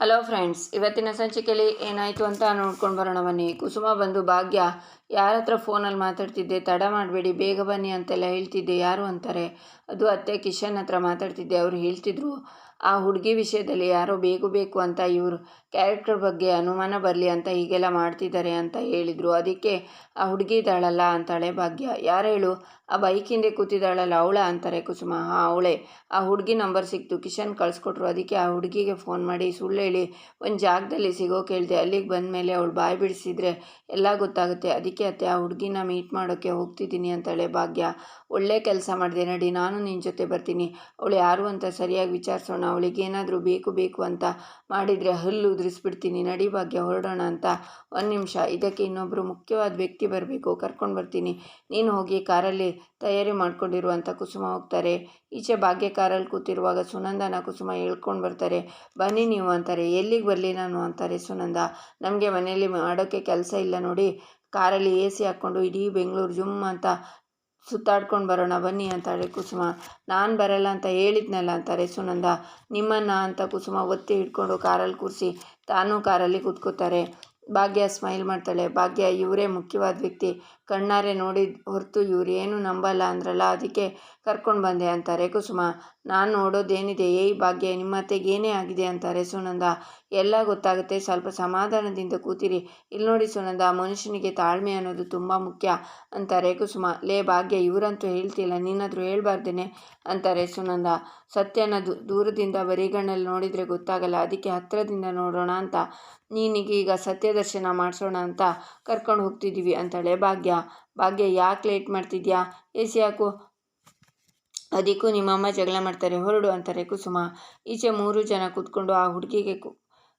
Hello friends, ಇವತ್ತಿನ ಸಂಚಿಕೆಯಲ್ಲಿ ಏನಾಯಿತು ಅಂತ ನೋಡ್ಕೊಂಡು ಬರೋಣ ಬನ್ನಿ. ಕುಸುಮ ಬಂದು, ಭಾಗ್ಯ, ಯಾರ ಹತ್ರ ಫೋನಲ್ಲಿ ಮಾತಾಡ್ತಿದ್ದೆ? ತಡ ಮಾಡಬೇಡಿ, ಬೇಗ ಬನ್ನಿ ಅಂತೆಲ್ಲ ಹೇಳ್ತಿದ್ದೆ. ಯಾರು ಅಂತಾರೆ? ಅದು ಅತ್ತೆ ಕಿಶನ್ ಹತ್ರ ಮಾತಾಡ್ತಿದ್ದೆ. ಅವರು ಹೇಳ್ತಿದ್ರು ಆ ಹುಡುಗಿ ವಿಷಯದಲ್ಲಿ ಯಾರೋ ಬೇಕು ಬೇಕು ಅಂತ ಇವರು ಕ್ಯಾರೆಕ್ಟರ್ ಬಗ್ಗೆ ಅನುಮಾನ ಬರಲಿ ಅಂತ ಹೀಗೆಲ್ಲ ಮಾಡ್ತಿದ್ದಾರೆ ಅಂತ ಹೇಳಿದರು. ಅದಕ್ಕೆ ಆ ಹುಡುಗಿ ಇದ್ದಾಳಲ್ಲ ಅಂತಾಳೆ ಭಾಗ್ಯ. ಯಾರು ಹೇಳು? ಆ ಬೈಕ್ ಹಿಂದೆ ಕೂತಿದ್ದಾಳಲ್ಲ ಅವಳ ಅಂತಾರೆ ಕುಸುಮ. ಹಾಂ, ಅವಳೇ. ಆ ಹುಡುಗಿ ನಂಬರ್ ಸಿಕ್ತು. ಕಿಶನ್ ಕಳಿಸ್ಕೊಟ್ರು. ಅದಕ್ಕೆ ಆ ಹುಡುಗಿಗೆ ಫೋನ್ ಮಾಡಿ ಸುಳ್ಳು ಹೇಳಿ. ಒಂದು ಜಾಗದಲ್ಲಿ ಸಿಗೋ ಕೇಳಿದೆ. ಅಲ್ಲಿಗೆ ಬಂದ ಮೇಲೆ ಅವಳು ಬಾಯಿ ಬಿಡಿಸಿದ್ರೆ ಎಲ್ಲ ಗೊತ್ತಾಗುತ್ತೆ. ಅದಕ್ಕೆ ಅತ್ತೆ, ಆ ಹುಡುಗಿನ ಮೀಟ್ ಮಾಡೋಕ್ಕೆ ಹೋಗ್ತಿದ್ದೀನಿ ಅಂತಾಳೆ ಭಾಗ್ಯ. ಒಳ್ಳೆ ಕೆಲಸ ಮಾಡಿದೆ. ನಡಿ, ನಾನು ನಿನ್ನ ಜೊತೆ ಬರ್ತೀನಿ. ಅವಳು ಯಾರು ಅಂತ ಸರಿಯಾಗಿ ವಿಚಾರಿಸೋಣ ಅವಳಿಗೆ ಏನಾದರೂ ಬೇಕು ಬೇಕು ಅಂತ ಮಾಡಿದರೆ ಹಲ್ಲು ಉದುರಿಸ್ಬಿಡ್ತೀನಿ, ನಡಿ ಭಾಗ್ಯ ಹೊರಡೋಣ ಅಂತ ಒಂದು ನಿಮಿಷ. ಇದಕ್ಕೆ ಇನ್ನೊಬ್ಬರು ಮುಖ್ಯವಾದ ವ್ಯಕ್ತಿ ಬರಬೇಕು, ಕರ್ಕೊಂಡು ಬರ್ತೀನಿ. ನೀನು ಹೋಗಿ ಕಾರಲ್ಲಿ ತಯಾರಿ ಮಾಡ್ಕೊಂಡಿರುವಂಥ ಕುಸುಮ ಹೋಗ್ತಾರೆ. ಈಚೆ ಭಾಗ್ಯ ಕಾರಲ್ಲಿ ಕೂತಿರುವಾಗ ಸುನಂದನ ಕುಸುಮ ಹೇಳ್ಕೊಂಡು ಬರ್ತಾರೆ, ಬನ್ನಿ ನೀವು ಅಂತಾರೆ. ಎಲ್ಲಿಗೆ ಬರಲಿ ನಾನು ಅಂತಾರೆ ಸುನಂದ. ನಮಗೆ ಮನೆಯಲ್ಲಿ ಮಾಡೋಕ್ಕೆ ಕೆಲಸ ಇಲ್ಲ ನೋಡಿ, ಕಾರಲ್ಲಿ ಎ ಸಿ ಹಾಕ್ಕೊಂಡು ಇಡೀ ಬೆಂಗಳೂರು ಜುಮ್ ಅಂತ ಸುತ್ತಾಡ್ಕೊಂಡು ಬರೋಣ, ಬನ್ನಿ ಅಂತಾಳೆ ಕುಸುಮ. ನಾನು ಬರಲ್ಲ ಅಂತ ಹೇಳಿದ್ನಲ್ಲ ಅಂತಾರೆ ಸುನಂದ. ನಿಮ್ಮನ್ನ ಅಂತ ಕುಸುಮ ಒತ್ತಿ ಹಿಡ್ಕೊಂಡು ಕಾರಲ್ಲಿ ಕೂರಿಸಿ ತಾನೂ ಕಾರಲ್ಲಿ ಕೂತ್ಕೋತಾರೆ. ಭಾಗ್ಯ ಸ್ಮೈಲ್ ಮಾಡ್ತಾಳೆ. ಭಾಗ್ಯ ಇವರೇ ಮುಖ್ಯವಾದ ವ್ಯಕ್ತಿ. ಕಣ್ಣಾರೆ ನೋಡಿದ ಹೊರತು ಇವ್ರು ಏನು ನಂಬಲ್ಲ ಅಂದ್ರಲ್ಲ, ಅದಕ್ಕೆ ಕರ್ಕೊಂಡು ಬಂದೆ ಅಂತಾರೆ. ಕುಸುಮ, ನಾನು ನೋಡೋದೇನಿದೆ? ಏಯ್ ಭಾಗ್ಯ ನಿಮ್ಮ ಏನೇ ಆಗಿದೆ ಅಂತಾರೆ ಸುನಂದ. ಎಲ್ಲ ಗೊತ್ತಾಗುತ್ತೆ. ಸ್ವಲ್ಪ ಸಮಾಧಾನದಿಂದ ಕೂತಿರಿ. ಇಲ್ಲಿ ನೋಡಿ ಸುನಂದ, ಮನುಷ್ಯನಿಗೆ ತಾಳ್ಮೆ ಅನ್ನೋದು ತುಂಬ ಮುಖ್ಯ ಅಂತಾರೆ. ಕುಸುಮ, ಲೇ ಭಾಗ್ಯ, ಇವರಂತೂ ಹೇಳ್ತಿಲ್ಲ, ನೀನಾದರೂ ಹೇಳ್ಬಾರ್ದೇನೆ ಅಂತಾರೆ ಸುನಂದ. ಸತ್ಯನ ದೂರದಿಂದ ಬರಿಗಣ್ಣಲ್ಲಿ ನೋಡಿದರೆ ಗೊತ್ತಾಗಲ್ಲ, ಅದಕ್ಕೆ ಹತ್ತಿರದಿಂದ ನೋಡೋಣ ಅಂತ. ನೀನಿಗೀಗ ಸತ್ಯದರ್ಶನ ಸತ್ಯ ದರ್ಶನ ಮಾಡಿಸೋಣ ಅಂತ ಕರ್ಕೊಂಡು ಹೋಗ್ತಿದ್ದೀವಿ ಅಂತಾಳೆ ಭಾಗ್ಯ. ಭಾಗ್ಯ, ಯಾಕೆ ಲೇಟ್ ಮಾಡ್ತಿದ್ಯಾ? ಎ ಸಿ ಯಾಕು ಅದಕ್ಕೂ ನಿಮ್ಮಮ್ಮ ಜಗಳ ಮಾಡ್ತಾರೆ. ಹೊರಡು ಅಂತಾರೆ ಕುಸುಮ. ಈಚೆ ಮೂರು ಜನ ಕೂತ್ಕೊಂಡು ಆ ಹುಡುಗಿಗೆ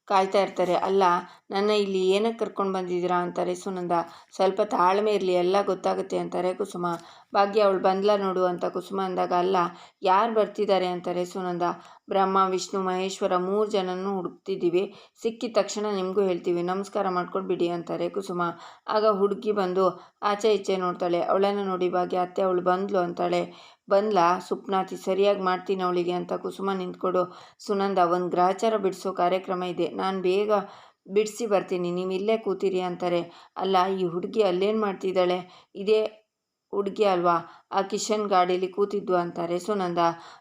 ಕಾಯ್ತಾ ಇರ್ತಾರೆ. ಅಲ್ಲ, ನನ್ನ ಇಲ್ಲಿ ಏನಕ್ಕೆ ಕರ್ಕೊಂಡು ಬಂದಿದ್ದೀರಾ? ಅಂತಾರೆ ಸುನಂದ. ಸ್ವಲ್ಪ ತಾಳ್ಮೆ ಇರಲಿ, ಎಲ್ಲ ಗೊತ್ತಾಗುತ್ತೆ ಅಂತಾರೆ ಕುಸುಮ. ಭಾಗ್ಯ ಅವಳು ಬಂದ್ಲ ನೋಡು ಅಂತ ಕುಸುಮ ಅಂದಾಗ, ಅಲ್ಲ, ಯಾರು ಬರ್ತಿದ್ದಾರೆ? ಅಂತಾರೆ ಸುನಂದ. ಬ್ರಹ್ಮ, ವಿಷ್ಣು, ಮಹೇಶ್ವರ ಮೂರು ಜನನೂ ಹುಡುಕ್ತಿದ್ದೀವಿ. ಸಿಕ್ಕಿದ ತಕ್ಷಣ ನಿಮಗೂ ಹೇಳ್ತೀವಿ. ನಮಸ್ಕಾರ ಮಾಡ್ಕೊಂಡು ಬಿಡಿ ಅಂತಾರೆ ಕುಸುಮ. ಆಗ ಹುಡುಗಿ ಬಂದು, ಆಚೆ, ಈಚೆ ನೋಡ್ತಾಳೆ. ಅವಳನ್ನು ನೋಡಿ ಭಾಗ್ಯ, ಅತ್ತೆ, ಅವಳು ಬಂದ್ಲು ಅಂತಾಳೆ. ಬಂದ್ಲಾ? ಸುಪ್ನಾತಿ, ಸರಿಯಾಗಿ ಮಾಡ್ತೀನಿ ಅವಳಿಗೆ ಅಂತ ಕುಸುಮ ನಿಂತ್ಕೊಡು. ಸುನಂದ, ಒಂದು ಗ್ರಹಚಾರ ಬಿಡಿಸೋ ಕಾರ್ಯಕ್ರಮ ಇದೆ. ನಾನು ಬೇಗ ಬಿಡಿಸಿ ಬರ್ತೀನಿ. ನೀವು ಇಲ್ಲೇ ಕೂತಿರಿ ಅಂತಾರೆ. ಅಲ್ಲ, ಈ ಹುಡುಗಿ ಅಲ್ಲೇನು ಮಾಡ್ತಿದ್ದಾಳೆ? ಇದೇ ಹುಡುಗಿ ಅಲ್ವಾ? ಆ ಕಿಶನ್ ಗಾಡೀಲಿ ಕೂತಿದ್ದು ಅಂತಾರೆ. ಸುನಂದ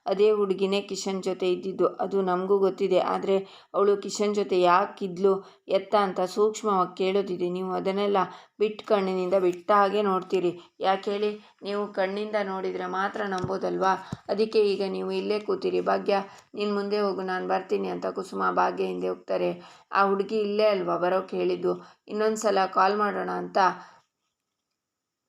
ಅದೇ ಹುಡುಗಿನೇ ಕಿಶನ್ ಜೊತೆ ಇದ್ದಿದ್ದು. ಅದು ನಮಗೂ ಗೊತ್ತಿದೆ. ಆದರೆ ಅವಳು ಕಿಶನ್ ಜೊತೆ ಯಾಕಿದ್ಲು, ಎತ್ತ ಅಂತ ಸೂಕ್ಷ್ಮವಾಗಿ ಕೇಳೋದಿದೆ. ನೀವು ಅದನ್ನೆಲ್ಲ ಬಿಟ್ಟು ಕಣ್ಣಿನಿಂದ ಬಿಟ್ಟ ಹಾಗೆ ನೋಡ್ತೀರಿ. ಯಾಕೆ ಹೇಳಿ? ನೀವು ಕಣ್ಣಿಂದ ನೋಡಿದರೆ ಮಾತ್ರ ನಂಬೋದಲ್ವಾ? ಅದಕ್ಕೆ ಈಗ ನೀವು ಇಲ್ಲೇ ಕೂತೀರಿ. ಭಾಗ್ಯ ನಿನ್ನ ಮುಂದೆ ಹೋಗು. ನಾನು ಬರ್ತೀನಿ ಅಂತ ಕುಸುಮ ಭಾಗ್ಯ ಹಿಂದೆ ಹೋಗ್ತಾರೆ. ಆ ಹುಡುಗಿ ಇಲ್ಲೇ ಅಲ್ವಾ? ಬರೋಕೆ ಹೇಳಿದ್ದು. ಇನ್ನೊಂದು ಸಲ ಕಾಲ್ ಮಾಡೋಣ ಅಂತ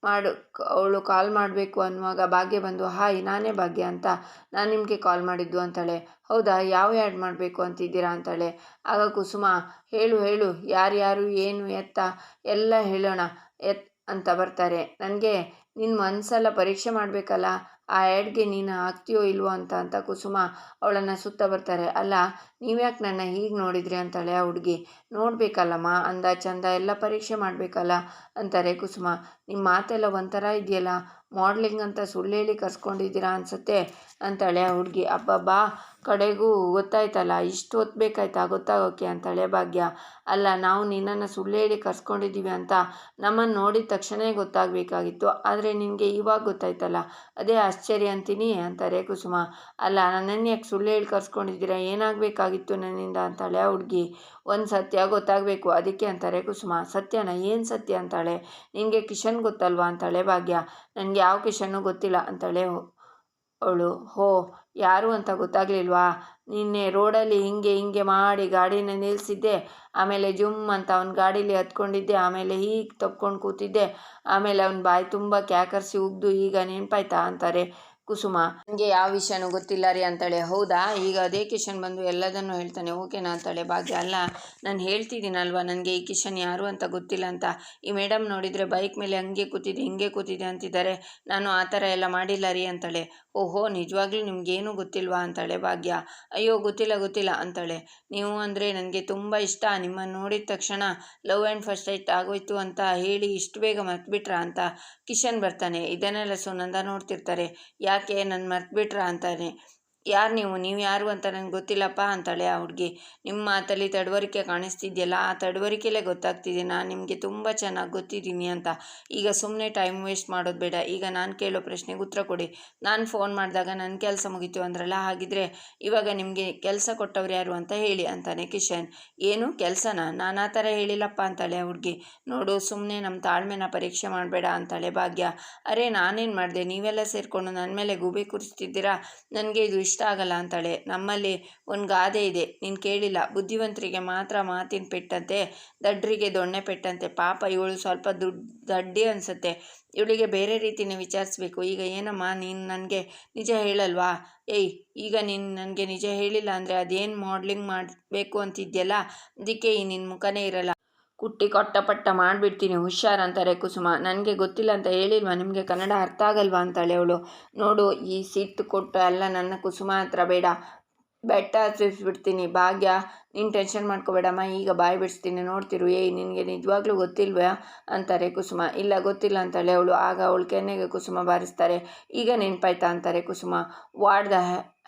ಮಾಡು ಅವಳು ಕಾಲ್ ಮಾಡಬೇಕು ಅನ್ನುವಾಗ ಭಾಗ್ಯ ಬಂದು, ಹಾಯ್, ನಾನೇ ಭಾಗ್ಯ ಅಂತ ನಾನು ನಿಮಗೆ ಕಾಲ್ ಮಾಡಿದ್ದು ಅಂತಾಳೆ. ಹೌದಾ, ಯಾವ ಆ್ಯಡ್ ಮಾಡಬೇಕು ಅಂತಿದ್ದೀರಾ? ಅಂತಾಳೆ. ಆಗ ಕುಸುಮ, ಹೇಳು ಹೇಳು, ಯಾರ್ಯಾರು, ಏನು, ಎತ್ತ, ಎಲ್ಲ ಹೇಳೋಣ, ಎತ್ ಅಂತ ಬರ್ತಾರೆ. ನನಗೆ ನಿನ್ನ ಮನಸ್ಸೆಲ್ಲ ಪರೀಕ್ಷೆ ಮಾಡಬೇಕಲ್ಲ? ಆ ಆ್ಯಡ್ಗೆ ನೀನು ಹಾಕ್ತೀಯೋ ಇಲ್ವೋ ಅಂತ ಅಂತ ಕುಸುಮ ಅವಳನ್ನು ಸುತ್ತ ಬರ್ತಾರೆ. ಅಲ್ಲ, ನೀವ್ಯಾಕೆ ನನ್ನ ಹೀಗೆ ನೋಡಿದ್ರಿ ಅಂತಾಳೆ ಆ ಹುಡುಗಿ. ನೋಡಬೇಕಲ್ಲಮ್ಮ, ಅಂದ ಚಂದ, ಎಲ್ಲ ಪರೀಕ್ಷೆ ಮಾಡಬೇಕಲ್ಲ ಅಂತಾರೆ ಕುಸುಮ. ನಿಮ್ಮ ಮಾತೆಲ್ಲ ಒಂಥರ ಇದೆಯಲ್ಲ? ಮಾಡ್ಲಿಂಗ್ ಅಂತ ಸುಳ್ಳು ಹೇಳಿ ಕರ್ಸ್ಕೊಂಡಿದ್ದೀರಾ ಅನಿಸುತ್ತೆ ಅಂತಾಳೆ ಆ ಹುಡುಗಿ. ಅಬ್ಬಬ್ಬಾ, ಕಡೆಗೂ ಗೊತ್ತಾಯ್ತಲ್ಲ, ಇಷ್ಟು ಹೊತ್ತು ಗೊತ್ತಾಗೋಕೆ ಅಂತಾಳೆ ಭಾಗ್ಯ. ಅಲ್ಲ, ನಾವು ನಿನ್ನನ್ನು ಸುಳ್ಳು ಹೇಳಿ ಕರ್ಸ್ಕೊಂಡಿದ್ದೀವಿ ಅಂತ ನಮ್ಮನ್ನು ನೋಡಿದ ತಕ್ಷಣ ಗೊತ್ತಾಗಬೇಕಾಗಿತ್ತು. ಆದರೆ ನಿನಗೆ ಇವಾಗ ಗೊತ್ತಾಯ್ತಲ್ಲ? ಅದೇ ಆಶ್ಚರ್ಯ ಅಂತೀನಿ ಅಂತಾರೆ ಕುಸುಮ. ಅಲ್ಲ ನನ್ನನ್ನು ಯಾಕೆ ಸುಳ್ಳು ಹೇಳಿ ಕರ್ಸ್ಕೊಂಡಿದ್ದೀರಾ? ಏನಾಗಬೇಕಾಗಿತ್ತು ನನ್ನಿಂದ ಅಂತಾಳೆ ಆ ಹುಡುಗಿ. ಒಂದು ಸತ್ಯ ಗೊತ್ತಾಗಬೇಕು, ಅದಕ್ಕೆ ಅಂತಾರೆ ಕುಸುಮ. ಸತ್ಯನ ಏನು ಸತ್ಯ ಅಂತಾಳೆ? ನಿನಗೆ ಕಿಶನ್ ಗೊತ್ತಲ್ವಾ ಅಂತಾಳೆ ಭಾಗ್ಯ. ನನಗೆ ಯಾವ ಕಿಶನ್ನು ಗೊತ್ತಿಲ್ಲ ಅಂತಾಳೆ ಅವಳು. ಹೋ, ಯಾರು ಅಂತ ಗೊತ್ತಾಗಲಿಲ್ವಾ? ನಿನ್ನೆ ರೋಡಲ್ಲಿ ಹಿಂಗೆ ಹಿಂಗೆ ಮಾಡಿ ಗಾಡಿನ ನಿಲ್ಲಿಸಿದ್ದೆ. ಆಮೇಲೆ ಜುಮ್ ಅಂತ ಅವ್ನ ಗಾಡೀಲಿ ಹತ್ಕೊಂಡಿದ್ದೆ. ಆಮೇಲೆ ಹೀಗೆ ತಪ್ಕೊಂಡು ಕೂತಿದ್ದೆ. ಆಮೇಲೆ ಅವ್ನ ಬಾಯಿ ತುಂಬ ಕ್ಯಾಕರ್ಸಿ ಉಗ್ದು, ಈಗ ನೆನಪಾಯ್ತಾ? ಅಂತಾರೆ. ಕುಸುಮ ನನಗೆ ಯಾವ ವಿಷಯನೂ ಗೊತ್ತಿಲ್ಲ ರೀ ಅಂತಾಳೆ. ಹೌದಾ? ಈಗ ಅದೇ ಕಿಶನ್ ಬಂದು ಎಲ್ಲದನ್ನು ಹೇಳ್ತಾನೆ. ಓಕೆನಾ ಅಂತಾಳೆ. ಭಾಗ್ಯ, ಅಲ್ಲ, ನಾನು ಹೇಳ್ತಿದ್ದೀನಲ್ವಾ? ನನಗೆ ಈ ಕಿಶನ್ ಯಾರು ಅಂತ ಗೊತ್ತಿಲ್ಲ ಅಂತ. ಈ ಮೇಡಮ್ ನೋಡಿದರೆ ಬೈಕ್ ಮೇಲೆ ಹಂಗೆ ಕೂತಿದೆ, ಹಿಂಗೆ ಕೂತಿದೆ ಅಂತಿದ್ದಾರೆ. ನಾನು ಆ ಥರ ಎಲ್ಲ ಮಾಡಿಲ್ಲ ರೀ ಅಂತಾಳೆ. ಓಹೋ, ನಿಜವಾಗ್ಲೂ ನಿಮಗೇನು ಗೊತ್ತಿಲ್ವಾ ಅಂತಾಳೆ ಭಾಗ್ಯ. ಅಯ್ಯೋ, ಗೊತ್ತಿಲ್ಲ ಗೊತ್ತಿಲ್ಲ ಅಂತಾಳೆ. ನೀವು ಅಂದರೆ ನನಗೆ ತುಂಬ ಇಷ್ಟ. ನಿಮ್ಮನ್ನು ನೋಡಿದ ತಕ್ಷಣ ಲವ್ ಆ್ಯಂಡ್ ಫಸ್ಟ್ ಐಟ್ ಆಗೋಯ್ತು ಅಂತ ಹೇಳಿ ಇಷ್ಟು ಬೇಗ ಮರ್ತ್ಬಿಟ್ರಾ ಅಂತ ಕಿಶನ್ ಬರ್ತಾನೆ. ಇದನ್ನೆಲ್ಲ ಸುನಂದ ನೋಡ್ತಿರ್ತಾರೆ. ಯಾಕೆ ನನ್ನ ಮರ್ತ್ಬಿಟ್ರಾ ಅಂತಾನೆ. ಯಾರು ನೀವು? ನೀವು ಯಾರು ಅಂತ ನನಗೆ ಗೊತ್ತಿಲ್ಲಪ್ಪ ಅಂತಾಳೆ ಆ ಹುಡುಗಿ. ನಿಮ್ಮ ಮಾತಲ್ಲಿ ತಡವರಿಕೆ ಕಾಣಿಸ್ತಿದೆಯಲ್ಲ, ಆ ತಡವರಿಕೆಲೇ ಗೊತ್ತಾಗ್ತಿದೆ. ನಾನು ನಿಮಗೆ ತುಂಬ ಚೆನ್ನಾಗಿ ಗೊತ್ತಿದ್ದೀನಿ ಅಂತ. ಈಗ ಸುಮ್ಮನೆ ಟೈಮ್ ವೇಸ್ಟ್ ಮಾಡೋದು ಬೇಡ. ಈಗ ನಾನು ಕೇಳೋ ಪ್ರಶ್ನೆಗೆ ಉತ್ತರ ಕೊಡಿ. ನಾನು ಫೋನ್ ಮಾಡಿದಾಗ ನನ್ನ ಕೆಲಸ ಮುಗೀತು ಅಂದ್ರಲ್ಲ, ಹಾಗಿದ್ರೆ ಇವಾಗ ನಿಮಗೆ ಕೆಲಸ ಕೊಟ್ಟವ್ರು ಯಾರು ಅಂತ ಹೇಳಿ ಅಂತಾನೆ ಕಿಶನ್. ಏನು? ಕೆಲಸನ? ನಾನು ಆ ಥರ ಹೇಳಿಲ್ಲಪ್ಪ ಅಂತಾಳೆ ಆ ಹುಡುಗಿ. ನೋಡು ಸುಮ್ಮನೆ ನಮ್ಮ ತಾಳ್ಮೆನ ಪರೀಕ್ಷೆ ಮಾಡಬೇಡ ಅಂತಾಳೆ ಭಾಗ್ಯ. ಅರೆ, ನಾನೇನು ಮಾಡಿದೆ? ನೀವೆಲ್ಲ ಸೇರಿಕೊಂಡು ನನ್ನ ಮೇಲೆ ಗೂಬೆ ಕೂರಿಸ್ತಿದ್ದೀರಾ? ನನಗೆ ಇದು ಇಷ್ಟ ಆಗಲ್ಲ ಅಂತಾಳೆ. ನಮ್ಮಲ್ಲಿ ಒಂದು ಗಾದೆ ಇದೆ. ನೀನು ಕೇಳಿಲ್ಲ. ಬುದ್ಧಿವಂತರಿಗೆ ಮಾತ್ರ ಮಾತಿನ ಪೆಟ್ಟಂತೆ, ದಡ್ರಿಗೆ ದೊಣ್ಣೆ ಪೆಟ್ಟಂತೆ. ಪಾಪ ಇವಳು ಸ್ವಲ್ಪ ದುಡ್ಡು ದಡ್ಡಿ ಅನಿಸುತ್ತೆ. ಇವಳಿಗೆ ಬೇರೆ ರೀತಿನೇ ವಿಚಾರಿಸ್ಬೇಕು. ಈಗ ಏನಮ್ಮ, ನೀನು ನನಗೆ ನಿಜ ಹೇಳಲ್ವಾ? ಏಯ್, ಈಗ ನೀನು ನನಗೆ ನಿಜ ಹೇಳಿಲ್ಲ ಅಂದರೆ ಅದೇನು ಮಾಡ್ಲಿಂಗ್ ಮಾಡಬೇಕು ಅಂತಿದ್ಯಲ್ಲ? ಅದಕ್ಕೆ ಈ ನಿನ್ನ ಮುಖನೇ ಇರಲ್ಲ. ಕುಟ್ಟಿ ಕೊಟ್ಟಪಟ್ಟ ಮಾಡಿಬಿಡ್ತೀನಿ ಹುಷಾರಂತಾರೆ ಕುಸುಮ. ನನಗೆ ಗೊತ್ತಿಲ್ಲ ಅಂತ ಹೇಳಿಲ್ವಾ? ನಿಮಗೆ ಕನ್ನಡ ಅರ್ಥ ಆಗಲ್ವಾ ಅಂತಾಳೆ ಅವಳು. ನೋಡು, ಈ ಸಿಟ್ಟು ಕೊಟ್ಟು ಎಲ್ಲ ನನ್ನ ಕುಸುಮ ಹತ್ರ ಬೇಡ. ಬೆಟ್ಟ ಹತ್ತಿಸ್ಬಿಡ್ತೀನಿ ಭಾಗ್ಯ. ನೀನು ಟೆನ್ಷನ್ ಮಾಡ್ಕೋಬೇಡಮ್ಮ, ಈಗ ಬಾಯಿ ಬಿಡಿಸ್ತೀನಿ, ನೋಡ್ತಿರು, ಏಯ್, ನಿನಗೆ ನಿಜವಾಗ್ಲೂ ಗೊತ್ತಿಲ್ವಾ? ಅಂತಾರೆ ಕುಸುಮ. ಇಲ್ಲ, ಗೊತ್ತಿಲ್ಲ ಅಂತಾಳೆ ಅವಳು. ಆಗ ಅವಳು ಕೆನ್ನೆಗೆ ಕುಸುಮ ಬಾರಿಸ್ತಾರೆ. ಈಗ ನೆನಪಾಯ್ತಾ ಅಂತಾರೆ Kusuma. What the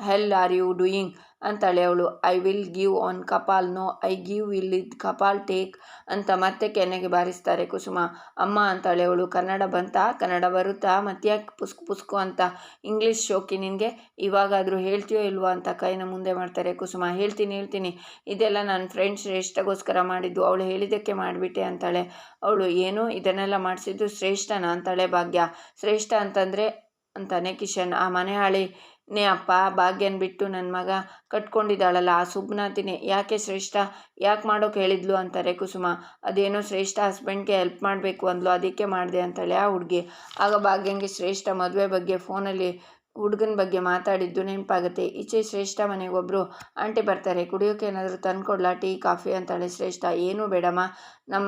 hell are you doing ಅಂತಾಳೆ ಅವಳು. I will give on ಕಪಾಲ್ no I give will it ಕಪಾಲ್ take ಅಂತ ಮತ್ತೆ ಕೆನ್ನೆಗೆ ಬಾರಿಸ್ತಾರೆ ಕುಸುಮ. ಅಮ್ಮ ಅಂತಾಳೆ ಅವಳು. ಕನ್ನಡ ಬಂತಾ? ಕನ್ನಡ ಬರುತ್ತಾ? ಮತ್ತ್ಯಾಕೆ ಪುಸ್ಕು ಪುಸ್ಕು ಅಂತ. ಇಂಗ್ಲೀಷ್ ಶೋಕಿ ನಿನಗೆ? ಇವಾಗಾದರೂ ಹೇಳ್ತೀಯೋ ಇಲ್ವೋ ಅಂತ ಕೈನ ಮುಂದೆ ಮಾಡ್ತಾರೆ ಕುಸುಮ. ಹೇಳ್ತೀನಿ ಹೇಳ್ತೀನಿ. ಇದೆಲ್ಲ ನನ್ನ ಫ್ರೆಂಡ್ ಶ್ರೇಷ್ಠಗೋಸ್ಕರ ಮಾಡಿದ್ದು. ಅವಳು ಹೇಳಿದ್ದಕ್ಕೆ ಮಾಡಿಬಿಟ್ಟೆ ಅಂತಾಳೆ. ಅವಳು, ಏನು? ಇದನ್ನೆಲ್ಲ ಮಾಡಿಸಿದ್ದು ಶ್ರೇಷ್ಠನ? ಅಂತಾಳೆ ಭಾಗ್ಯ. ಶ್ರೇಷ್ಠ ಅಂತಂದರೆ, ಅಂತಾನೆ ಕಿಶನ್. ಆ ಮನೆ ಹಾಳಿನೇ ಅಪ್ಪ. ಭಾಗ್ಯನ ಬಿಟ್ಟು ನನ್ನ ಮಗ ಕಟ್ಕೊಂಡಿದ್ದಾಳಲ್ಲ. ಆ ಸುಬ್ನಾತಿನೇ ಯಾಕೆ ಶ್ರೇಷ್ಠ? ಯಾಕೆ ಮಾಡೋಕೆ ಹೇಳಿದ್ಲು? ಅಂತಾರೆ ಕುಸುಮ. ಅದೇನೋ ಶ್ರೇಷ್ಠ ಹಸ್ಬೆಂಡ್ಗೆ ಹೆಲ್ಪ್ ಮಾಡಬೇಕು ಅಂದ್ಲು. ಅದಕ್ಕೆ ಮಾಡಿದೆ, ಅಂತಾಳೆ ಆ ಹುಡುಗಿ. ಆಗ ಭಾಗ್ಯಂಗೆ ಶ್ರೇಷ್ಠ ಮದುವೆ ಬಗ್ಗೆ ಫೋನಲ್ಲಿ ಹುಡುಗನ ಬಗ್ಗೆ ಮಾತಾಡಿದ್ದು ನೆನಪಾಗುತ್ತೆ. ಈಚೆ ಶ್ರೇಷ್ಠ ಮನೆಗೆ ಒಬ್ಬರು ಆಂಟಿ ಬರ್ತಾರೆ. ಕುಡಿಯೋಕೆ ಏನಾದರೂ ತಂದ್ಕೊಡ್ಲಾ? ಟೀ, ಕಾಫಿ ಅಂತಾಳೆ ಶ್ರೇಷ್ಠ. ಏನೂ ಬೇಡಮ್ಮ. ನಮ್ಮ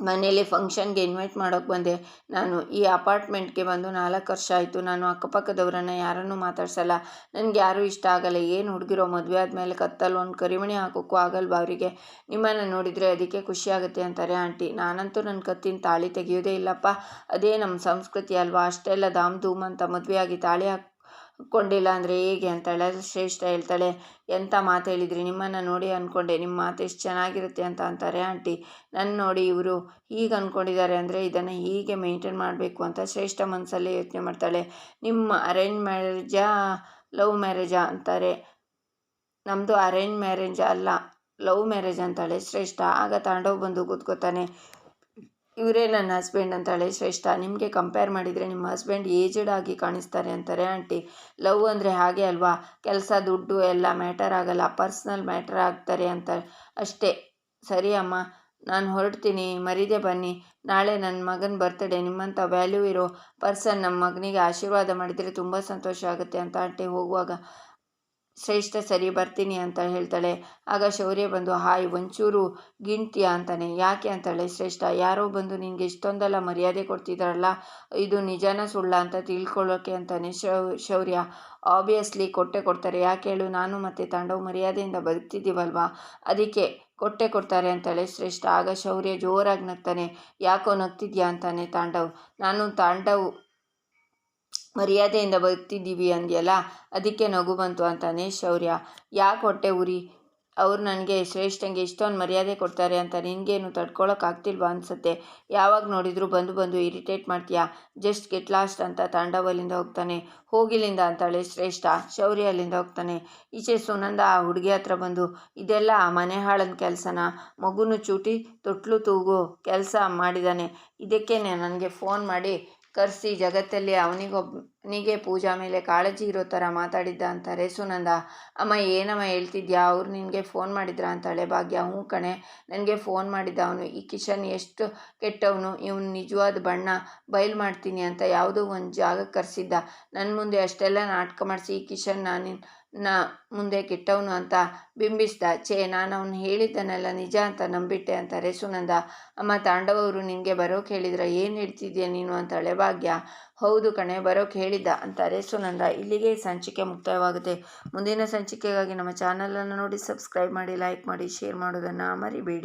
ಮನೇಲಿ ಫಂಕ್ಷನ್ಗೆ ಇನ್ವೈಟ್ ಮಾಡೋಕ್ಕೆ ಬಂದೆ. ನಾನು ಈ ಅಪಾರ್ಟ್ಮೆಂಟ್ಗೆ ಬಂದು ನಾಲ್ಕು ವರ್ಷ ಆಯಿತು. ನಾನು ಅಕ್ಕಪಕ್ಕದವ್ರನ್ನ ಯಾರನ್ನೂ ಮಾತಾಡ್ಸಲ್ಲ. ನನಗೆ ಯಾರೂ ಇಷ್ಟ ಆಗಲ್ಲ. ಏನು ಹುಡುಗಿರೋ ಮದುವೆ ಆದಮೇಲೆ ಕತ್ತಲ್ಲಿ ಒಂದು ಕರಿಮಣಿ ಹಾಕೋಕ್ಕೂ ಆಗಲ್ವಾ ಅವರಿಗೆ? ನಿಮ್ಮನ್ನು ನೋಡಿದರೆ ಅದಕ್ಕೆ ಖುಷಿಯಾಗುತ್ತೆ ಅಂತಾರೆ ಆಂಟಿ. ನಾನಂತೂ ನನ್ನ ಕತ್ತಿನ ತಾಳಿ ತೆಗೆಯೋದೇ ಇಲ್ಲಪ್ಪ. ಅದೇ ನಮ್ಮ ಸಂಸ್ಕೃತಿ ಅಲ್ವಾ? ಅಷ್ಟೆಲ್ಲ ಧಾಮ್ ಧೂಮ್ ಅಂತ ಮದುವೆಯಾಗಿ ತಾಳಿ ಹಾಕಿ ಕೊಂಡಿಲ್ಲ ಅಂದರೆ ಹೇಗೆ ಅಂತಾಳೆ? ಶ್ರೇಷ್ಠ ಹೇಳ್ತಾಳೆ ಎಂಥ ಮಾತು ಹೇಳಿದ್ರಿ? ನಿಮ್ಮನ್ನು ನೋಡಿ ಅಂದ್ಕೊಂಡೆ ನಿಮ್ಮ ಮಾತು ಎಷ್ಟು ಚೆನ್ನಾಗಿರುತ್ತೆ ಅಂತ ಅಂತಾರೆ ಆಂಟಿ. ನನ್ನ ನೋಡಿ ಇವರು ಹೀಗೆ ಅಂದ್ಕೊಂಡಿದ್ದಾರೆ ಅಂದರೆ ಇದನ್ನು ಹೀಗೆ ಮೇಂಟೈನ್ ಮಾಡಬೇಕು ಅಂತ ಶ್ರೇಷ್ಠ ಮನಸ್ಸಲ್ಲೇ ಯೋಚನೆ ಮಾಡ್ತಾಳೆ. ನಿಮ್ಮ ಅರೇಂಜ್ ಮ್ಯಾರೇಜಾ? ಲವ್ ಮ್ಯಾರೇಜಾ? ಅಂತಾರೆ. ನಮ್ಮದು ಅರೇಂಜ್ ಮ್ಯಾರೇಜ್ ಅಲ್ಲ, ಲವ್ ಮ್ಯಾರೇಜ್ ಅಂತಾಳೆ ಶ್ರೇಷ್ಠ. ಆಗ ತಾಂಡವ್ ಬಂದು ಕೂತ್ಕೋತಾನೆ. ಇವರೇ ನನ್ನ ಹಸ್ಬೆಂಡ್ ಅಂತಾಳೆ ಶ್ರೇಷ್ಠ. ನಿಮಗೆ ಕಂಪೇರ್ ಮಾಡಿದರೆ ನಿಮ್ಮ ಹಸ್ಬೆಂಡ್ ಏಜ್ಡ್ ಆಗಿ ಕಾಣಿಸ್ತಾರೆ ಅಂತಾರೆ ಆಂಟಿ ಲವ್ ಅಂದರೆ ಹಾಗೆ ಅಲ್ವಾ? ಕೆಲಸ, ದುಡ್ಡು ಎಲ್ಲ ಮ್ಯಾಟರ್ ಆಗಲ್ಲ. ಪರ್ಸ್ನಲ್ ಮ್ಯಾಟರ್ ಆಗ್ತಾರೆ ಅಂತ ಅಷ್ಟೇ. ಸರಿ ಅಮ್ಮ, ನಾನು ಹೊರಡ್ತೀನಿ. ಮರಿದೆ ಬನ್ನಿ. ನಾಳೆ ನನ್ನ ಮಗನ ಬರ್ತಡೇ ನಿಮ್ಮಂಥ ವ್ಯಾಲ್ಯೂ ಇರೋ ಪರ್ಸನ್ ನಮ್ಮ ಮಗನಿಗೆ ಆಶೀರ್ವಾದ ಮಾಡಿದರೆ ತುಂಬ ಸಂತೋಷ ಆಗುತ್ತೆ ಅಂತ ಆಂಟಿ ಹೋಗುವಾಗ. ಶ್ರೇಷ್ಠ ಸರಿ ಬರ್ತೀನಿ ಅಂತ ಹೇಳ್ತಾಳೆ. ಆಗ ಶೌರ್ಯ ಬಂದು, ಹಾಯ್, ಒಂಚೂರು ಗಿಣ್ತೀಯ ಅಂತಾನೆ. ಯಾಕೆ ಅಂತಾಳೆ? ಶ್ರೇಷ್ಠ, ಯಾರೋ ಬಂದು ನಿನಗೆ ಇಷ್ಟೊಂದೆಲ್ಲ ಮರ್ಯಾದೆ ಕೊಡ್ತಿದ್ದಾರಲ್ಲ ಇದು ನಿಜಾನ ಸುಳ್ಳ ಅಂತ ತಿಳ್ಕೊಳ್ಳೋಕೆ ಅಂತಾನೆ ಶೌರ್ಯ. ಆಬ್ವಿಯಸ್ಲಿ ಕೊಟ್ಟೆ ಕೊಡ್ತಾರೆ. ಯಾಕೆ ಹೇಳು? ನಾನು ಮತ್ತು ತಾಂಡವ್ ಮರ್ಯಾದೆಯಿಂದ ಬದುಕ್ತಿದ್ದೀವಲ್ವಾ? ಅದಕ್ಕೆ ಕೊಟ್ಟೆ ಕೊಡ್ತಾರೆ ಅಂತಾಳೆ ಶ್ರೇಷ್ಠ. ಆಗ ಶೌರ್ಯ ಜೋರಾಗಿ ನಗ್ತಾನೆ. ಯಾಕೋ ನಗ್ತಿದ್ಯಾ ಅಂತಾನೆ ತಾಂಡವ್. ನಾನು ತಾಂಡವ್ ಮರ್ಯಾದೆಯಿಂದ ಬರ್ತಿದ್ದೀವಿ ಅಂದ್ಯಲ್ಲ? ಅದಕ್ಕೆ ನಗು ಬಂತು ಅಂತಾನೆ ಶೌರ್ಯ. ಯಾಕೆ ಹೊಟ್ಟೆ ಉರಿ? ಅವ್ರು ನನಗೆ ಶ್ರೇಷ್ಠಂಗೆ ಇಷ್ಟೊಂದು ಮರ್ಯಾದೆ ಕೊಡ್ತಾರೆ ಅಂತ ನಿನಗೇನು ತಡ್ಕೊಳಕ್ಕಾಗ್ತಿಲ್ವಾ ಅನಿಸುತ್ತೆ. ಯಾವಾಗ ನೋಡಿದರೂ ಬಂದು ಬಂದು ಇರಿಟೇಟ್ ಮಾಡ್ತೀಯಾ? ಜಸ್ಟ್ ಗೆಟ್ ಲಾಸ್ಟ್ ಅಂತ ತಾಂಡವಲ್ಲಿಂದ ಹೋಗ್ತಾನೆ. ಹೋಗಿಲಿಂದ ಅಂತಾಳೆ ಶ್ರೇಷ್ಠ. ಶೌರ್ಯ ಅಲ್ಲಿಂದ ಹೋಗ್ತಾನೆ. ಈಚೆ ಸುನಂದ ಆ ಹುಡುಗಿ ಹತ್ರ ಬಂದು, ಇದೆಲ್ಲ ಆ ಮನೆ ಹಾಳನ ಕೆಲಸನ? ಮಗುನು ಚೂಟಿ ತೊಟ್ಲು ತೂಗು ಕೆಲಸ ಮಾಡಿದ್ದಾನೆ ಇದಕ್ಕೆ ನನಗೆ ಫೋನ್ ಮಾಡಿ ಕರೆಸಿ ಜಗತ್ತಲ್ಲಿ ಅವನಿಗೊಬ್ಬನಿಗೆ ಪೂಜಾ ಮೇಲೆ ಕಾಳಜಿ ಇರೋ ಥರ ಮಾತಾಡಿದ್ದ ಅಂತಾರೆ ಸುನಂದ ಅಮ್ಮ, ಏನಮ್ಮ ಹೇಳ್ತಿದ್ಯಾ? ಅವ್ರು ನಿನಗೆ ಫೋನ್ ಮಾಡಿದ್ರಾ ಅಂತಾಳೆ ಭಾಗ್ಯ. ಹ್ಞೂ ಕಣೆ, ನನಗೆ ಫೋನ್ ಮಾಡಿದ್ದ ಅವನು. ಈ ಕಿಶನ್ ಎಷ್ಟು ಕೆಟ್ಟವನು. ಇವನು ನಿಜವಾದ ಬಣ್ಣ. ಬಯಲು ಮಾಡ್ತೀನಿ ಅಂತ ಯಾವುದೋ ಒಂದು ಜಾಗಕ್ಕೆ ಕರೆಸಿದ್ದ. ನನ್ನ ಮುಂದೆ ಅಷ್ಟೆಲ್ಲ ನಾಟಕ ಮಾಡಿಸಿ ಈ ಕಿಶನ್ ನಾನು ನ ಮುಂದೆ ಕೆಟ್ಟವನು ಅಂತ ಬಿಂಬಿಸ್ದ. ಛೇ, ನಾನು ಅವನು ಹೇಳಿದ್ದನ್ನೆಲ್ಲ ನಿಜ ಅಂತ ನಂಬಿಟ್ಟೆ ಅಂತ ಸುನಂದ ಅಮ್ಮ ತಾಂಡವರು ನಿನಗೆ ಬರೋಕೆ ಹೇಳಿದ್ರ ಏನು ಹೇಳ್ತಿದ್ಯಾ ನೀನು ಅಂತ ಭಾಗ್ಯ ಹೌದು ಕಣೆ, ಬರೋಕೆ ಹೇಳಿದ್ದ ಅಂತ ಸುನಂದ ಇಲ್ಲಿಗೆ ಸಂಚಿಕೆ ಮುಕ್ತಾಯವಾಗುತ್ತೆ. ಮುಂದಿನ ಸಂಚಿಕೆಗಾಗಿ ನಮ್ಮ ಚಾನಲನ್ನು ನೋಡಿ, ಸಬ್ಸ್ಕ್ರೈಬ್ ಮಾಡಿ, ಲೈಕ್ ಮಾಡಿ, ಶೇರ್ ಮಾಡೋದನ್ನು ಮರಿಬೇಡಿ.